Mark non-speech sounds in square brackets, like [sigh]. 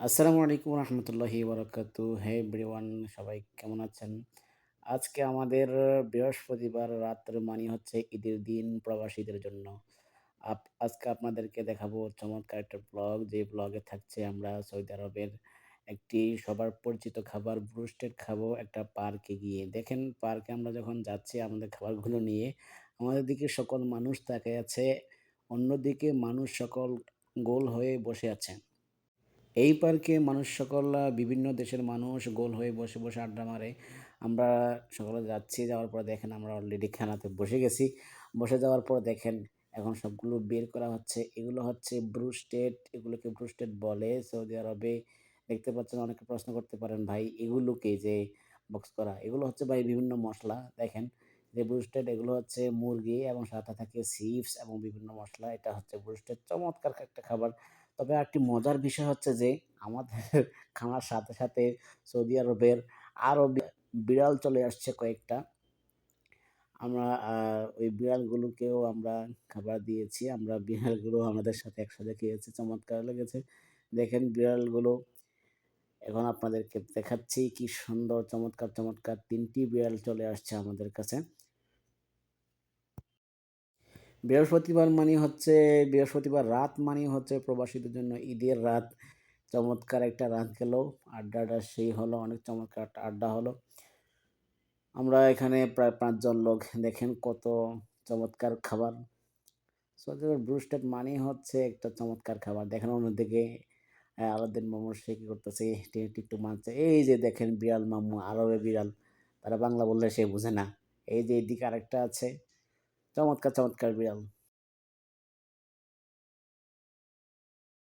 আসসালামু আলাইকুম রহমতুল্লাহি বরকাতু হে ব্রিওয়ান সবাই কেমন আছেন? আজকে আমাদের বৃহস্পতিবার রাত্র মানে হচ্ছে ঈদের দিন প্রবাসীদের জন্য। আপ আজকে আপনাদেরকে দেখাবো চমৎকার একটা ব্লগ। যে ব্লগে থাকছে আমরা সৌদি আরবের একটি সবার পরিচিত খাবার, ব্রুস্টেড খাব একটা পার্কে গিয়ে। দেখেন, পার্কে আমরা যখন যাচ্ছি আমাদের খাবারগুলো নিয়ে, আমাদের দিকে সকল মানুষ তাকে আছে, অন্যদিকে মানুষ সকল গোল হয়ে বসে আছে। এই পার্কে মানুষ সকল বিভিন্ন দেশের মানুষ গোল হয়ে বসে বসে আড্ডা মারে। আমরা সকলে যাচ্ছি, যাওয়ার পর দেখেন আমরা অলরেডি খানাতে বসে গেছি। বসে যাওয়ার পর দেখেন এখন সবগুলো বের করা হচ্ছে। এগুলো হচ্ছে ব্রুস্টেড, এগুলোকে ব্রুস্টেড বলে সৌদি আরবে। দেখতে পাচ্ছেন অনেকে প্রশ্ন করতে পারেন, ভাই, এগুলোকে যে বক্স করা, এগুলো হচ্ছে ভাই বিভিন্ন মশলা? দেখেন, যে ব্রুস্টেড, এগুলো হচ্ছে মুরগি এবং সাথে থাকে চিপস এবং বিভিন্ন মশলা। এটা হচ্ছে ব্রুস্টেড, চমৎকার একটা খাবার। তবে একটি মজার বিষয় হচ্ছে যে, আমাদের [laughs] খানার সাথে সাথে সৌদি আরবের আরও বিড়াল চলে আসছে কয়েকটা। আমরা ওই বিড়ালগুলোকেও আমরা খাবার দিয়েছি। আমরা বিড়ালগুলো আমাদের সাথে একসাথে খেয়েছি। চমৎকার লেগেছে। দেখেন বিড়ালগুলো। এখন আপনাদেরকে দেখাচ্ছি কি সুন্দর, চমৎকার চমৎকার তিনটি বিড়াল চলে আসছে আমাদের কাছে। বৃহস্পতিবার মানে হচ্ছে, বৃহস্পতিবার রাত মানে হচ্ছে প্রবাসীদের জন্য ঈদের রাত। চমৎকার একটা রাত গেল, আড্ডাটা সেই হলো, অনেক চমৎকার একটা আড্ডা হলো। আমরা এখানে প্রায় পাঁচজন লোক, দেখেন কত চমৎকার খাবার। ব্রুস্টেড মানে হচ্ছে একটা চমৎকার খাবার। দেখেন অন্যদিকে আলাদিন মামুর সে কী করতেছে? টিকটুক মানছে এই যে দেখেন বিড়াল মামু, আরবে বিড়াল। তারা বাংলা বললে সে বুঝে না। এই যে এদিকে আরেকটা আছে। চমৎকার চমৎকার বিড়াল।